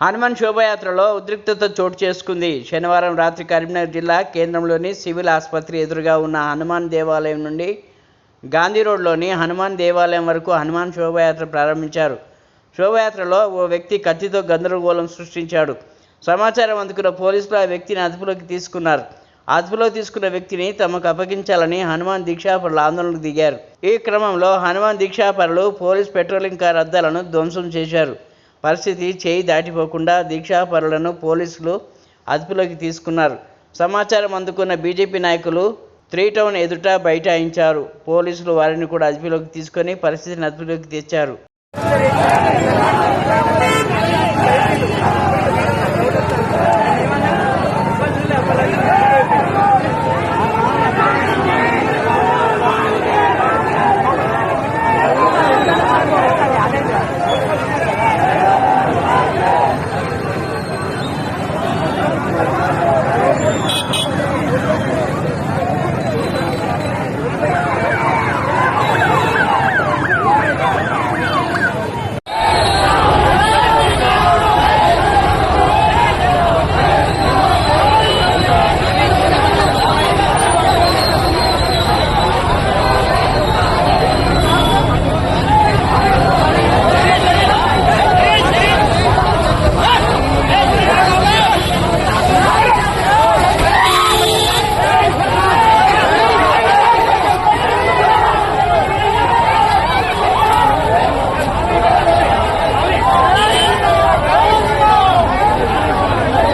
హనుమాన్ శోభయాత్రలో ఉద్రిక్తత చోటు చేసుకుంది. శనివారం రాత్రి కరీంనగర్ జిల్లా కేంద్రంలోని సివిల్ ఆసుపత్రి ఎదురుగా ఉన్న హనుమాన్ దేవాలయం నుండి గాంధీ రోడ్లోని హనుమాన్ దేవాలయం వరకు హనుమాన్ శోభయాత్ర ప్రారంభించారు. శోభయాత్రలో ఓ వ్యక్తి కత్తితో గందరగోళం సృష్టించాడు. సమాచారం అందుకున్న పోలీసులు ఆ వ్యక్తిని అదుపులోకి తీసుకున్నారు. అదుపులో తీసుకున్న వ్యక్తిని తమకు అప్పగించాలని హనుమాన్ దీక్షాపరులు ఆందోళనకు దిగారు. ఈ క్రమంలో హనుమాన్ దీక్షాపరులు పోలీస్ పెట్రోలింగ్ కార్ అద్దాలను ధ్వంసం చేశారు. పరిస్థితి చేయి దాటిపోకుండా దీక్షాపరులను పోలీసులు అదుపులోకి తీసుకున్నారు. సమాచారం అందుకున్న బీజేపీ నాయకులు త్రీ టౌన్ ఎదుట బైఠాయించారు. పోలీసులు వారిని కూడా అదుపులోకి తీసుకొని పరిస్థితిని అదుపులోకి తెచ్చారు.